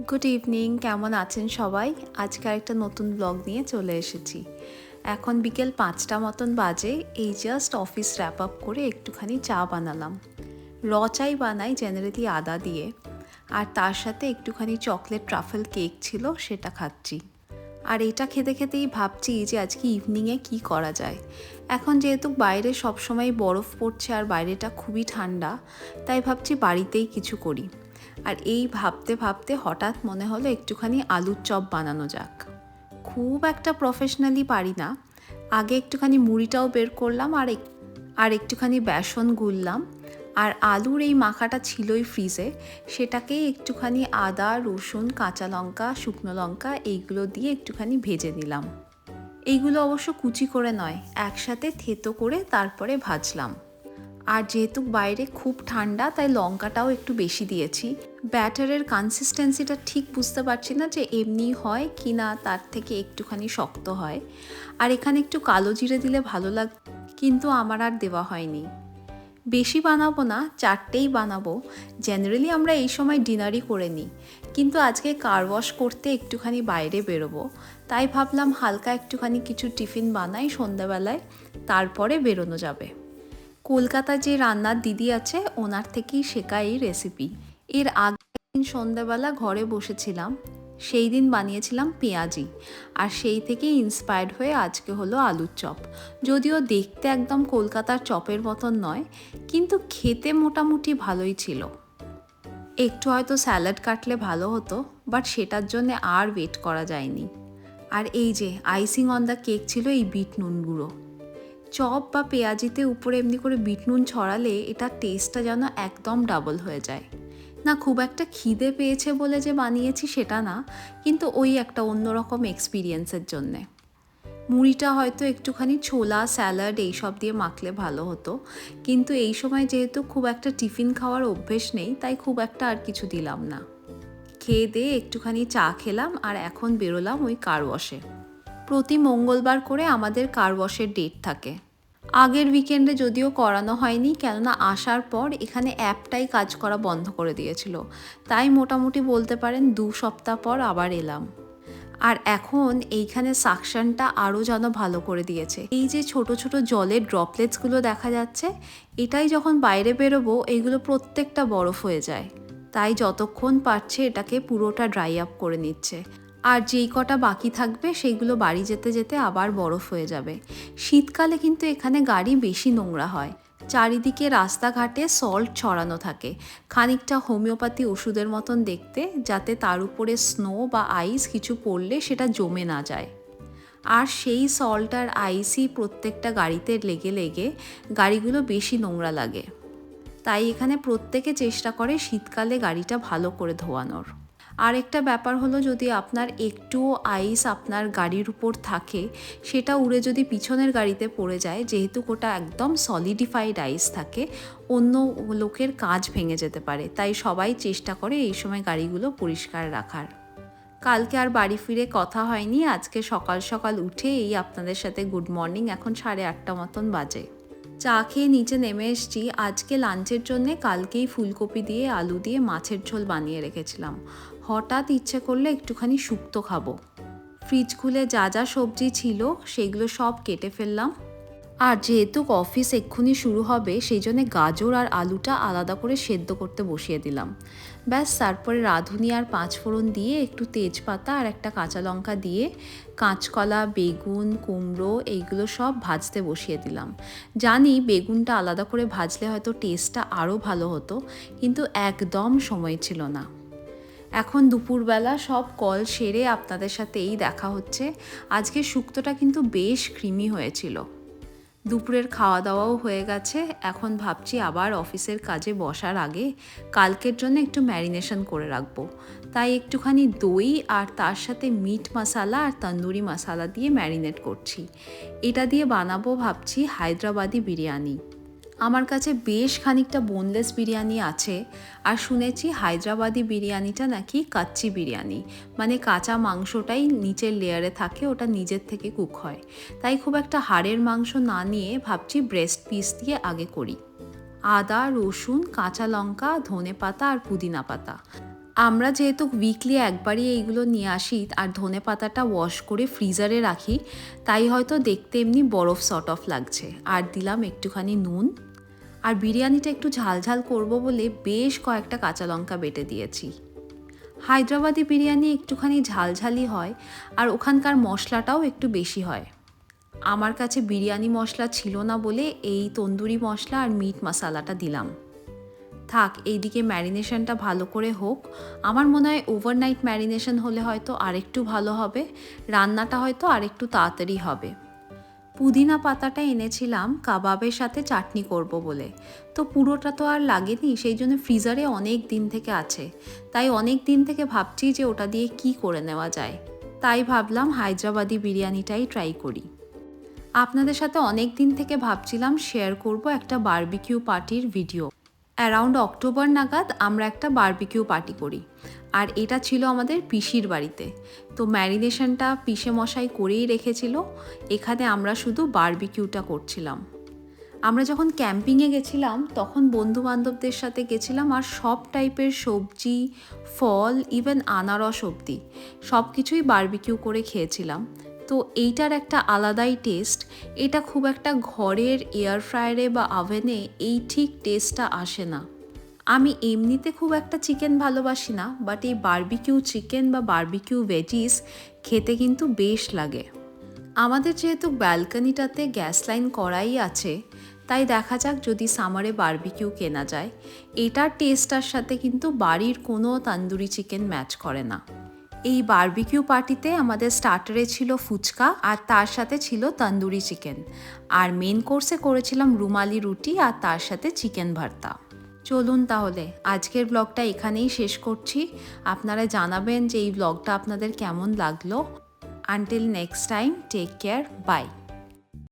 Good evening কেমন আছেন সবাই? আজকে একটা নতুন ব্লগ নিয়ে চলে এসেছি। এখন বিকেল পাঁচটা মতন বাজে, এই জাস্ট অফিস র্যাপ আপ করে একটুখানি চা বানালাম। র চাই বানাই জেনারেলি আদা দিয়ে, আর তার সাথে একটুখানি চকলেট ট্রাফেল কেক ছিল, সেটা খাচ্ছি। আর এটা খেতে খেতেই ভাবছি যে আজকে ইভিনিংয়ে কি করা যায়। এখন যেহেতু বাইরে সবসময় বরফ পড়ছে আর বাইরেটা খুবই ঠান্ডা, তাই ভাবছি বাড়িতেই কিছু করি। আর এই ভাবতে ভাবতে হঠাৎ মনে হলো একটুখানি আলুর চপ বানানো যাক। খুব একটা প্রফেশনালি পারি না। আগে একটুখানি মুড়িটাও বের করলাম আর আর একটুখানি বেসন গুললাম। আর আলুর এই মাখাটা ছিলই ফ্রিজে সেটাকেই একটুখানি আদা, রসুন, কাঁচা লঙ্কা, শুকনো লঙ্কা এইগুলো দিয়ে একটুখানি ভেজে নিলাম। এইগুলো অবশ্য কুচি করে নয়, একসাথে থেতো করে তারপরে ভাজলাম। আর যেহেতু বাইরে খুব ঠান্ডা, তাই লঙ্কাটাও একটু বেশি দিয়েছি। ব্যাটারের কনসিস্টেন্সিটা ঠিক বুঝতে পারছি না যে এমনি হয় কি না, তার থেকে একটুখানি শক্ত হয়। আর এখানে একটু কালো জিরে দিলে ভালো লাগ, কিন্তু আমার আর দেওয়া হয়নি। বেশি বানাবো না, চারটেই বানাবো। জেনারেলি আমরা এই সময় ডিনারই করে নিই। কিন্তু আজকে কার ওয়াশ করতে একটুখানি বাইরে বেরোবো। তাই ভাবলাম হালকা একটুখানি কিছু টিফিন বানাই সন্ধ্যাবেলায়, তারপরে বেরোনো যাবে। কলকাতায় যে রান্নার দিদি আছে, ওনার থেকেই শেখা এই রেসিপি এর দিন সন্ধ্যাবেলা ঘরে বসেছিলাম। সেই দিন বানিয়েছিলাম পেঁয়াজি। আর সেই থেকেই ইন্সপায়ার্ড হয়ে আজকে হলো আলুর চপ। যদিও দেখতে একদম কলকাতার চপের মতন নয়, কিন্তু খেতে মোটামুটি ভালোই ছিল। একটু হয়তো স্যালাড কাটলে ভালো হতো বাট সেটার জন্য আর ওয়েট করা যায়নি। আর এই যে আইসিং অন দ্য কেক ছিল এই বিট নুন গুঁড়ো। চপ বা পেঁয়াজিতে উপরে এমনি করে বিট নুন ছড়ালে এটার টেস্টটা যেন একদম ডাবল হয়ে যায়। না খুব একটা খিদে পেয়েছে বলে যে বানিয়েছি সেটা না, কিন্তু ওই একটা অন্যরকম এক্সপিরিয়েন্সের জন্যে। মুড়িটা হয়তো একটুখানি ছোলা স্যালাড এইসব দিয়ে মাখলে ভালো হতো, কিন্তু এই সময় যেহেতু খুব একটা টিফিন খাওয়ার অভ্যেস নেই, তাই খুব একটা আর কিছু দিলাম না। খেয়ে দিয়ে একটুখানি চা খেলাম আর এখন বেরোলাম ওই কার ওয়াশে প্রতি মঙ্গলবার করে আমাদের কার ওয়াশের ডেট থাকে। আগের উইকেন্ডে যদিও করানো হয়নি, কেননা আসার পর এখানে অ্যাপটাই কাজ করা বন্ধ করে দিয়েছিল। তাই মোটামুটি বলতে পারেন দু সপ্তাহ পর আবার এলাম। আর এখন এইখানে সাকশনটা আরও যেন ভালো করে দিয়েছে। এই যে ছোট ছোট জলের ড্রপলেটসগুলো দেখা যাচ্ছে, এটাই যখন বাইরে বেরোবো এইগুলো প্রত্যেকটা বরফ হয়ে যায়। তাই যতক্ষণ পারছে এটাকে পুরোটা ড্রাই আপ করে নিচ্ছে। আর যেই কটা বাকি থাকবে, সেইগুলো বাড়ি যেতে যেতে আবার বরফ হয়ে যাবে। শীতকালে কিন্তু এখানে গাড়ি বেশি নোংরা হয়। চারিদিকে রাস্তাঘাটে সল্ট ছড়ানো থাকে। খানিকটা হোমিওপ্যাথি ওষুধের মতন দেখতে, যাতে তার উপরে স্নো বা আইস কিছু পড়লে সেটা জমে না যায়। আর সেই সল্ট আর আইসই প্রত্যেকটা গাড়িতে লেগে লেগে গাড়িগুলো বেশি নোংরা লাগে। তাই এখানে প্রত্যেকে চেষ্টা করে শীতকালে গাড়িটা ভালো করে ধোয়ানোর। আরেকটা ব্যাপার হলো যদি আপনার একটুও আইস আপনার গাড়ির উপর থাকে, সেটা উড়ে যদি পিছনের গাড়িতে পড়ে যায়, যেহেতু ওটা একদম সলিডিফাইড আইস থাকে, অন্য লোকের কাজ ভেঙে যেতে পারে। তাই সবাই চেষ্টা করে এই সময় গাড়িগুলো পরিষ্কার রাখার। কালকে আর বাড়ি ফিরে কথা হয়নি, আজকে সকাল সকাল উঠে এই আপনাদের সাথে গুড মর্নিং এখন সাড়ে আটটা মতন বাজে। চা খেয়ে নিচে নেমে এসেছি। আজকে লাঞ্চের জন্যে কালকেই ফুলকপি দিয়ে, আলু দিয়ে মাছের ঝোল বানিয়ে রেখেছিলাম। হঠাৎ ইচ্ছে করলে একটুখানি শুক্তো খাব। ফ্রিজ খুলে যা যা সবজি ছিল, সেগুলো সব কেটে ফেললাম। আর যেহেতু অফিস এক্ষুনি শুরু হবে, সেই জন্য গাজর আর আলুটা আলাদা করে সেদ্ধ করতে বসিয়ে দিলাম। ব্যাস, তারপরে রাঁধুনি আর পাঁচফোড়ন দিয়ে একটু তেজপাতা আর একটা কাঁচা লঙ্কা দিয়ে কাঁচকলা, বেগুন, কুমড়ো এইগুলো সব ভাজতে বসিয়ে দিলাম। জানি বেগুনটা আলাদা করে ভাজলে হয়তো টেস্টটা আরও ভালো হতো, কিন্তু একদম সময় ছিল না। এখন দুপুরবেলা সব কল সেরে আপনাদের সাথে এই দেখা হচ্ছে। আজকে শুক্তোটা কিন্তু বেশ ক্রিমি হয়েছিল। দুপুরের খাওয়া দাওয়াও হয়ে গেছে। এখন ভাবছি আবার অফিসের কাজে বসার আগে কালকের জন্য একটু ম্যারিনেশন করে রাখব। তাই একটুখানি দই আর তার সাথে মিট মশালা আর তন্দুরি মশালা দিয়ে ম্যারিনেট করছি। এটা দিয়ে বানাবো ভাবছি হায়দ্রাবাদি বিরিয়ানি। আমার কাছে বেশ খানিকটা বোনলেস বিরিয়ানি আছে আর শুনেছি হায়দ্রাবাদি বিরিয়ানিটা নাকি কাচ্চি বিরিয়ানি। মানে কাঁচা মাংসটাই নিচের লেয়ারে থাকে, ওটা নিজের থেকে কুক হয়। তাই খুব একটা হাড়ের মাংস না নিয়ে ভাবছি ব্রেস্ট পিস দিয়ে আগে করি। আদা, রসুন, কাঁচা লঙ্কা ধনে পাতা আর পুদিনা পাতা। আমরা যেহেতু উইকলি একবারই এইগুলো নিয়ে আসি আর ধনে পাতাটা ওয়াশ করে ফ্রিজারে রাখি, তাই হয়তো দেখতে এমনি বরফ সর্ট অফ লাগছে। আর দিলাম একটুখানি নুন। আর বিরিয়ানিটা একটু ঝালঝাল করব বলে বেশ কয়েকটা কাঁচা লঙ্কা বেটে দিয়েছি। হায়দ্রাবাদি বিরিয়ানি একটুখানি ঝালঝালি হয় আর ওখানকার মশলাটাও একটু বেশি হয়। আমার কাছে বিরিয়ানি মশলা ছিল না বলে এই তন্দুরি মশলা আর মিট মশালাটা দিলাম। থাক, এইদিকে ম্যারিনেশনটা ভালো করে হোক। আমার মনে হয় ওভারনাইট ম্যারিনেশন হলে হয়তো আরেকটু ভালো হবে। রান্নাটা হয়তো আরেকটু তাড়াতাড়ি হবে। পুদিনা পাতাটা এনেছিলাম, কাবাবের সাথে চাটনি করব বলে। তো পুরোটা তো আর লাগেনি, সেই জন্য ফ্রিজারে অনেক দিন থেকে আছে। তাই অনেক দিন থেকে ভাবছি যে ওটা দিয়ে কি করে নেওয়া যায়। তাই ভাবলাম হায়দ্রাবাদি বিরিয়ানিটাই ট্রাই করি। আপনাদের সাথে অনেক দিন থেকে ভাবছিলাম শেয়ার করব একটা বারবিকিউ পার্টির ভিডিও অ্যারাউন্ড অক্টোবর নাগাদ আমরা একটা বারবিকিউ পার্টি করি। আর এটা ছিল আমাদের পিসির বাড়িতে। তো ম্যারিনেশনটা পিসে মশাই করেই রেখেছিল। এখানে আমরা শুধু বারবিকিউটা করছিলাম। আমরা যখন ক্যাম্পিংয়ে গেছিলাম, তখন বন্ধু বান্ধবদের সাথে গেছিলাম আর সব টাইপের সবজি, ফল ইভেন আনারস অবধি সব কিছুই বারবিকিউ করে খেয়েছিলাম। তো এইটার একটা আলাদাই টেস্ট এটা খুব একটা ঘরের এয়ার ফ্রায়ারে বা আভেনে এই ঠিক টেস্টটা আসে না। আমি এমনিতে খুব একটা চিকেন ভালোবাসি না বাট এই বার্বিকিউ চিকেন বা বার্বিকিউ ভেজিস খেতে কিন্তু বেশ লাগে। আমাদের যেহেতু ব্যালকানিটাতে গ্যাস লাইন করাই আছে, তাই দেখা যাক যদি সামারে বার্বিকিউ কেনা যায়। এটার টেস্টটার সাথে কিন্তু বাড়ির কোনো তান্দুরি চিকেন ম্যাচ করে না। এই বারবিকিউ পার্টিতে আমাদের স্টার্টারে ছিল ফুচকা আর তার সাথে ছিল তন্দুরি চিকেন আর মেন কোর্সে করেছিলাম রুমালি রুটি আর তার সাথে চিকেন ভর্তা। চলুন তাহলে, আজকের ব্লগটা এখানেই শেষ করছি। আপনারা জানাবেন যে এই ব্লগটা আপনাদের কেমন লাগল। Until next time take care bye